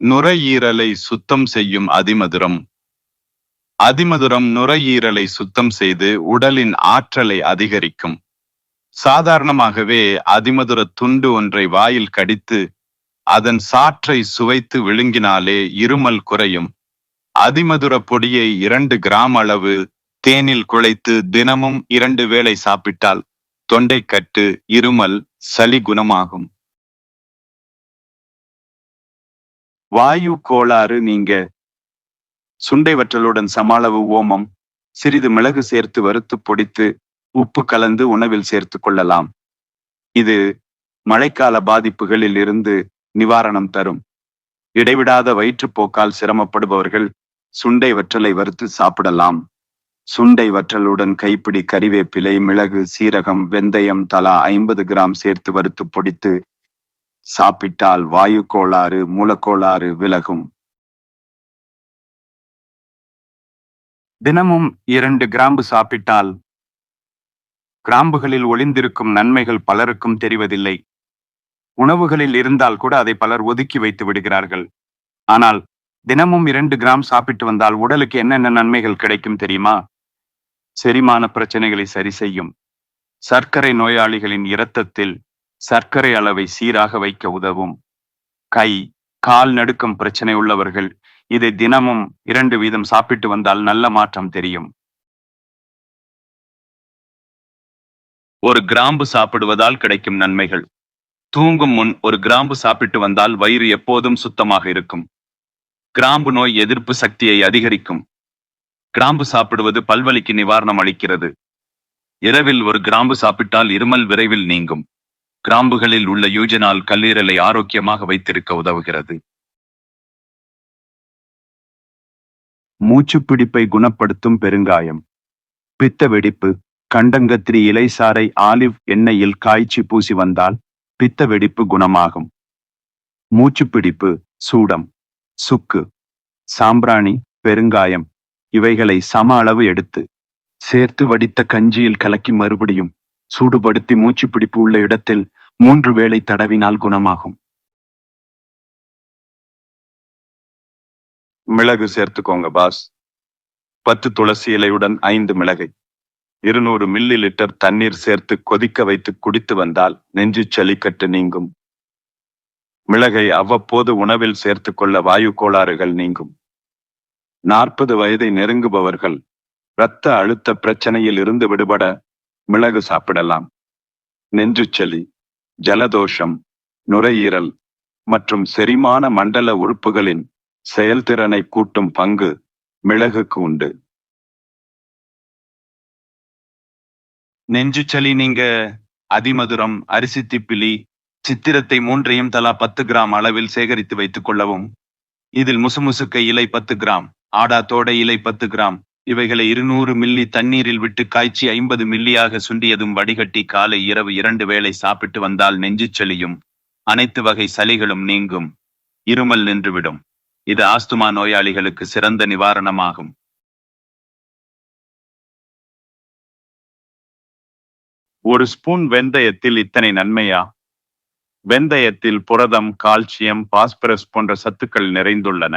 நுரையீரலை சுத்தம் செய்யும் அதிமதுரம். அதிமதுரம் நுரையீரலை சுத்தம் செய்து உடலின் ஆற்றலை அதிகரிக்கும். சாதாரணமாகவே அதிமதுர துண்டு ஒன்றை வாயில் கடித்து அதன் சாற்றை சுவைத்து விழுங்கினாலே இருமல் குறையும். அதிமதுர பொடியை இரண்டு கிராம் அளவு தேனில் குழைத்து தினமும் இரண்டு வேளை சாப்பிட்டால் தொண்டைக்கட்டு இருமல் சளி குணமாகும். வாயு கோளாறு நீங்க. சுண்டை வற்றலுடன் சமாளவு ஓமம். சிறிது மிளகு சேர்த்து வறுத்து பொடித்து உப்பு கலந்து உணவில் சேர்த்து கொள்ளலாம். இது மழைக்கால பாதிப்புகளில் இருந்து நிவாரணம் தரும். இடைவிடாத வயிற்றுப்போக்கால் சிரமப்படுபவர்கள் சுண்டை வற்றலை வறுத்து சாப்பிடலாம். சுண்டை வற்றலுடன் கைப்பிடி கறிவேப்பிலை மிளகு சீரகம் வெந்தயம் தலா ஐம்பது கிராம் சேர்த்து வறுத்து பொடித்து சாப்பிட்டால் வாயு கோளாறு மூலக்கோளாறு விலகும். தினமும் இரண்டு கிராம்பு சாப்பிட்டால் கிராம்புகளில் ஒளிந்திருக்கும் நன்மைகள் பலருக்கும் தெரிவதில்லை. உணவுகளில் இருந்தால் கூட அதை பலர் ஒதுக்கி வைத்து விடுகிறார்கள். ஆனால் தினமும் இரண்டு கிராம் சாப்பிட்டு வந்தால் உடலுக்கு என்னென்ன நன்மைகள் கிடைக்கும் தெரியுமா? செரிமான பிரச்சனைகளை சரி செய்யும். சர்க்கரை நோயாளிகளின் இரத்தத்தில் சர்க்கரை அளவை சீராக வைக்க உதவும். கை கால் நடுக்கம் பிரச்சனை உள்ளவர்கள் இதை தினமும் இரண்டு வீதம் சாப்பிட்டு வந்தால் நல்ல மாற்றம் தெரியும். ஒரு கிராம்பு சாப்பிடுவதால் கிடைக்கும் நன்மைகள். தூங்கும் முன் ஒரு கிராம்பு சாப்பிட்டு வந்தால் வயிறு எப்போதும் சுத்தமாக இருக்கும். கிராம்பு நோய் எதிர்ப்பு சக்தியை அதிகரிக்கும். கிராம்பு சாப்பிடுவது பல்வலிக்கு நிவாரணம் அளிக்கிறது. இரவில் ஒரு கிராம்பு சாப்பிட்டால் இருமல் விரைவில் நீங்கும். கிராம்புகளில் உள்ள யூஜனால் கல்லீரலை ஆரோக்கியமாக வைத்திருக்க உதவுகிறது. மூச்சுப்பிடிப்பை குணப்படுத்தும் பெருங்காயம். பித்த வெடிப்பு கண்டங்கத்திரி இலை சாறை ஆலிவ் எண்ணெயில் காய்ச்சி பூசி வந்தால் பித்த வெடிப்பு குணமாகும். மூச்சுப்பிடிப்பு. சூடம். சுக்கு. சாம்பிராணி. பெருங்காயம். இவைகளை சம அளவு எடுத்து சேர்த்து வடித்த கஞ்சியில் கலக்கி மறுபடியும் சூடுபடுத்தி மூச்சு பிடிப்பு உள்ள இடத்தில் மூன்று வேளை தடவினால் குணமாகும். மிளகு சேர்த்துக்கோங்க பாஸ். பத்து துளசி இலையுடன் ஐந்து மிளகை. இருநூறு மில்லி லிட்டர் தண்ணீர் சேர்த்து கொதிக்க வைத்து குடித்து வந்தால் நெஞ்சு சளிக்கட்டு நீங்கும். மிளகை அவ்வப்போது உணவில் சேர்த்து கொள்ள வாயு கோளாறுகள் நீங்கும். நாற்பது வயதை நெருங்குபவர்கள் இரத்த அழுத்த பிரச்சனையில் இருந்து விடுபட மிளகு சாப்பிடலாம். நெஞ்சுச்சளி ஜலதோஷம் நுரையீரல் மற்றும் செரிமான மண்டல உறுப்புகளின் செயல்திறனை கூட்டும் பங்கு மிளகுக்கு உண்டு. நெஞ்சுச்சளி நீங்க அதிமதுரம் அரிசி திப்பிலி சித்திரத்தை மூன்றையும் தலா பத்து கிராம் அளவில் சேகரித்து வைத்துக் கொள்ளவும். இதில் முசுமுசுக்க இலை பத்து கிராம் ஆடா தோடை இலை பத்து கிராம் இவைகளை இருநூறு மில்லி தண்ணீரில் விட்டு காய்ச்சி ஐம்பது மில்லியாக சுண்டியதும் வடிகட்டி காலை இரவு இரண்டு வேளை சாப்பிட்டு வந்தால் நெஞ்சுச்சளியும் அனைத்து வகை சளிகளும் நீங்கும். இருமல் நின்றுவிடும். இது ஆஸ்துமா நோயாளிகளுக்கு சிறந்த நிவாரணமாகும். ஒரு ஸ்பூன் வெந்தயத்தில் இத்தனை நன்மையா? வெந்தயத்தில் புரதம் கால்சியம் பாஸ்பரஸ் போன்ற சத்துக்கள் நிறைந்துள்ளன.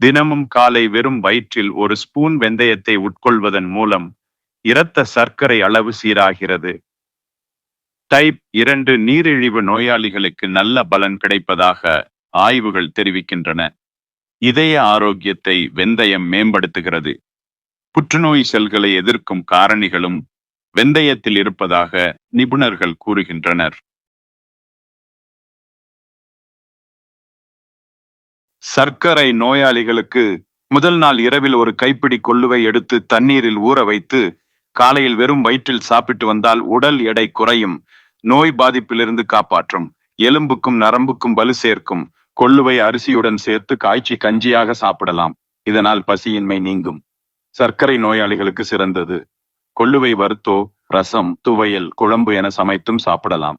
தினமும் காலை வெறும் வயிற்றில் ஒரு ஸ்பூன் வெந்தயத்தை உட்கொள்வதன் மூலம் இரத்த சர்க்கரை அளவு சீராகிறது. டைப் இரண்டு நீரிழிவு நோயாளிகளுக்கு நல்ல பலன் கிடைப்பதாக ஆய்வுகள் தெரிவிக்கின்றன. இதய ஆரோக்கியத்தை வெந்தயம் மேம்படுத்துகிறது. புற்றுநோய் செல்களை எதிர்க்கும் காரணிகளும் வெந்தயத்தில் இருப்பதாக நிபுணர்கள் கூறுகின்றனர். சர்க்கரை நோயாளிகளுக்கு முதல் நாள் இரவில் ஒரு கைப்பிடி கொள்ளுவை எடுத்து தண்ணீரில் ஊற வைத்து காலையில் வெறும் வயிற்றில் சாப்பிட்டு வந்தால் உடல் எடை குறையும். நோய் பாதிப்பிலிருந்து காப்பாற்றும். எலும்புக்கும் நரம்புக்கும் வலு சேர்க்கும். கொள்ளுவை அரிசியுடன் சேர்த்து காய்ச்சி கஞ்சியாக சாப்பிடலாம். இதனால் பசியின்மை நீங்கும். சர்க்கரை நோயாளிகளுக்கு சிறந்தது. கொள்ளுவை வறுத்தோ ரசம் துவையல் குழம்பு என சமைத்தும் சாப்பிடலாம்.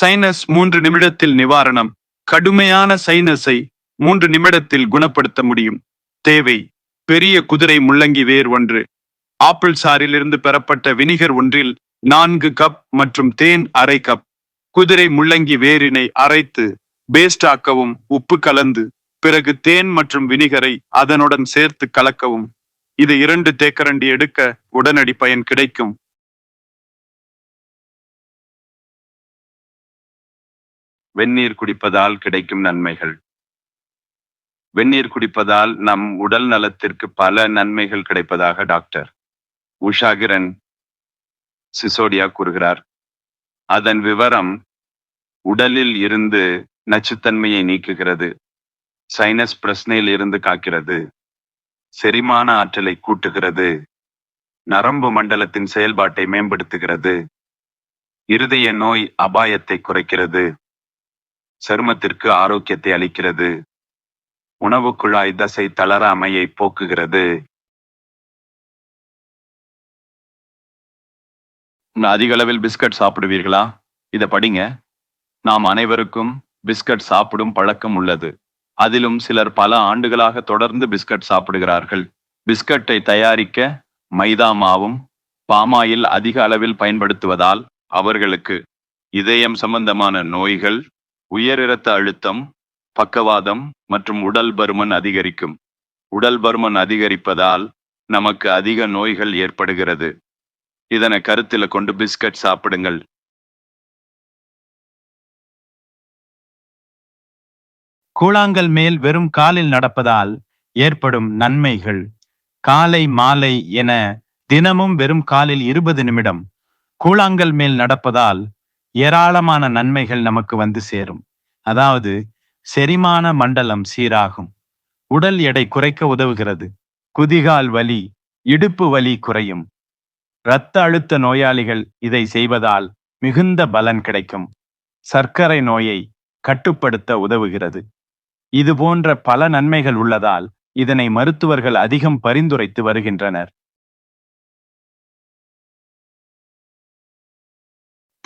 சைனஸ் மூன்று நிமிடத்தில் நிவாரணம். கடுமையான சைனஸை மூன்று நிமிடத்தில் குணப்படுத்த முடியும். தேவை. பெரிய குதிரை முள்ளங்கி வேர் ஒன்று. ஆப்பிள் சாரிலிருந்து பெறப்பட்ட வினிகர் ஒன்றில் நான்கு கப் மற்றும் தேன் அரை கப். குதிரை முள்ளங்கி வேரினை அரைத்து பேஸ்ட் ஆக்கவும் உப்பு கலந்து பிறகு தேன் மற்றும் வினிகரை அதனுடன் சேர்த்து கலக்கவும். இது இரண்டு தேக்கரண்டி எடுக்க உடனடி பயன் கிடைக்கும். வெந்நீர் குடிப்பதால் கிடைக்கும் நன்மைகள். வெந்நீர் குடிப்பதால் நம் உடல் நலத்திற்கு பல நன்மைகள் கிடைப்பதாக டாக்டர் உஷாகிரன் சிசோடியா கூறுகிறார். அதன் விவரம் உடலில் இருந்து நச்சுத்தன்மையை நீக்குகிறது சைனஸ் பிரச்சனையில் இருந்து காக்கிறது செரிமான ஆற்றலை கூட்டுகிறது நரம்பு மண்டலத்தின் செயல்பாட்டை மேம்படுத்துகிறது இருதய நோய் அபாயத்தை குறைக்கிறது சருமத்திற்கு ஆரோக்கியத்தை அளிக்கிறது. உணவு குழாய் தசை தளராமையை போக்குகிறது. அதிக அளவில் பிஸ்கட் சாப்பிடுவீர்களா? இதை படிங்க. நாம் அனைவருக்கும் பிஸ்கட் சாப்பிடும் பழக்கம் உள்ளது. அதிலும் சிலர் பல ஆண்டுகளாக தொடர்ந்து பிஸ்கட் சாப்பிடுகிறார்கள். பிஸ்கட்டை தயாரிக்க மைதா மாவும் பாமாயில் அதிக அளவில் பயன்படுத்துவதால் அவர்களுக்கு இதயம் சம்பந்தமான நோய்கள் உயர் இரத்த அழுத்தம் பக்கவாதம் மற்றும் உடல் பருமன் அதிகரிக்கும். உடல் பருமன் அதிகரிப்பதால் நமக்கு அதிக நோய்கள் ஏற்படுகிறது. இதனை கருத்தில் கொண்டு பிஸ்கட் சாப்பிடுங்கள். கூழாங்கல் மேல் வெறும் காலில் நடப்பதால் ஏற்படும் நன்மைகள். காலை மாலை என தினமும் வெறும் காலில் இருபது நிமிடம். கூழாங்கல் மேல் நடப்பதால் ஏராளமான நன்மைகள் நமக்கு வந்து சேரும். அதாவது செரிமான மண்டலம் சீராகும். உடல் எடை குறைக்க உதவுகிறது. குதிகால் வலி இடுப்பு வலி குறையும். இரத்த அழுத்த நோயாளிகள் இதை செய்வதால் மிகுந்த பலன் கிடைக்கும். சர்க்கரை நோயை கட்டுப்படுத்த உதவுகிறது. இது போன்ற பல நன்மைகள் உள்ளதால் இதனை மருத்துவர்கள் அதிகம் பரிந்துரைத்து வருகின்றனர்.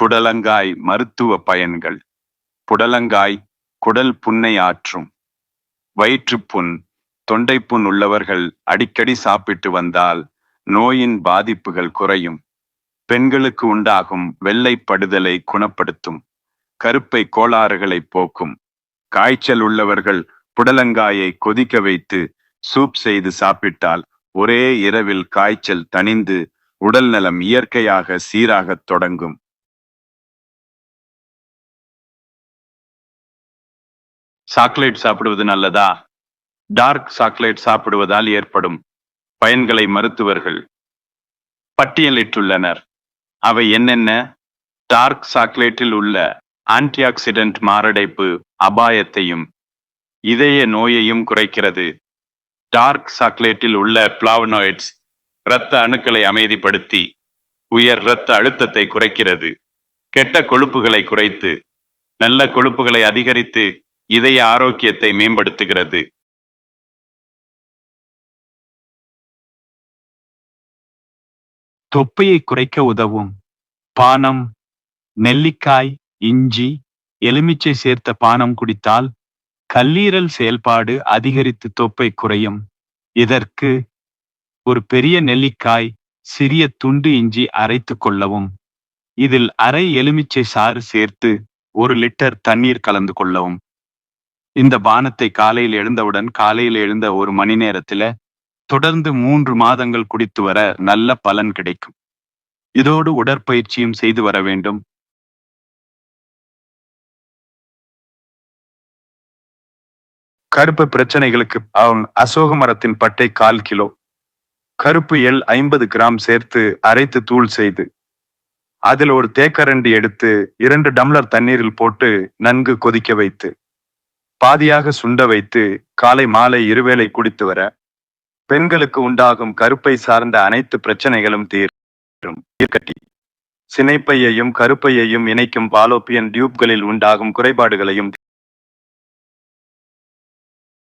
புடலங்காய் மருத்துவ பயன்கள். புடலங்காய் குடல் புண்ணை ஆற்றும். வயிற்றுப்புண் தொண்டைப்புண் உள்ளவர்கள் அடிக்கடி சாப்பிட்டு வந்தால் நோயின் பாதிப்புகள் குறையும். பெண்களுக்கு உண்டாகும் வெள்ளைப்படுதலை குணப்படுத்தும். கருப்பை கோளாறுகளை போக்கும். காய்ச்சல் உள்ளவர்கள் புடலங்காயை கொதிக்க வைத்து சூப் செய்து சாப்பிட்டால் ஒரே இரவில் காய்ச்சல் தணிந்து உடல் நலம் இயற்கையாக சீராகத் தொடங்கும். சாக்லேட் சாப்பிடுவது நல்லதா? டார்க் சாக்லேட் சாப்பிடுவதால் ஏற்படும் பயன்களை மருத்துவர்கள் பட்டியலிட்டுள்ளனர். அவை என்னென்ன? டார்க் சாக்லேட்டில் உள்ள ஆன்டிஆக்சிடென்ட் மாரடைப்பு அபாயத்தையும் இதய நோயையும் குறைக்கிறது. டார்க் சாக்லேட்டில் உள்ள பிளாவனாய்ட்ஸ் இரத்த அணுக்களை அமைதிப்படுத்தி உயர் இரத்த அழுத்தத்தை குறைக்கிறது. கெட்ட கொழுப்புகளை குறைத்து நல்ல கொழுப்புகளை அதிகரித்து இதய ஆரோக்கியத்தை மேம்படுத்துகிறது. தொப்பையை குறைக்க உதவும். பானம் நெல்லிக்காய் இஞ்சி எலுமிச்சை சேர்த்த பானம் குடித்தால் கல்லீரல் செயல்பாடு அதிகரித்து தொப்பை குறையும். இதற்கு ஒரு பெரிய நெல்லிக்காய் சிறிய துண்டு இஞ்சி அரைத்து கொள்ளவும். இதில் அரை எலுமிச்சை சாறு சேர்த்து ஒரு லிட்டர் தண்ணீர் கலந்து கொள்ளவும். இந்த பானத்தை காலையில் எழுந்தவுடன் காலையில் எழுந்த ஒரு மணி நேரத்துல தொடர்ந்து மூன்று மாதங்கள் குடித்து வர நல்ல பலன் கிடைக்கும். இதோடு உடற்பயிற்சியும் செய்து வர வேண்டும். கருப்பு பிரச்சனைகளுக்கு அவன் அசோக மரத்தின் பட்டை கால் கிலோ கருப்பு எல் ஐம்பது கிராம் சேர்த்து அரைத்து தூள் செய்து அதில் ஒரு தேக்கரண்டி எடுத்து இரண்டு டம்ளர் தண்ணீரில் போட்டு நன்கு கொதிக்க வைத்து. பாதியாக சுண்ட வைத்து காலை மாலை இருவேளை குடித்து வர பெண்களுக்கு உண்டாகும் கருப்பை சார்ந்த அனைத்து பிரச்சனைகளும் தீரும். கட்டி. சினைப்பையையும் கருப்பையையும் இணைக்கும் பாலோப்பியன் டியூப்களில் உண்டாகும் குறைபாடுகளையும்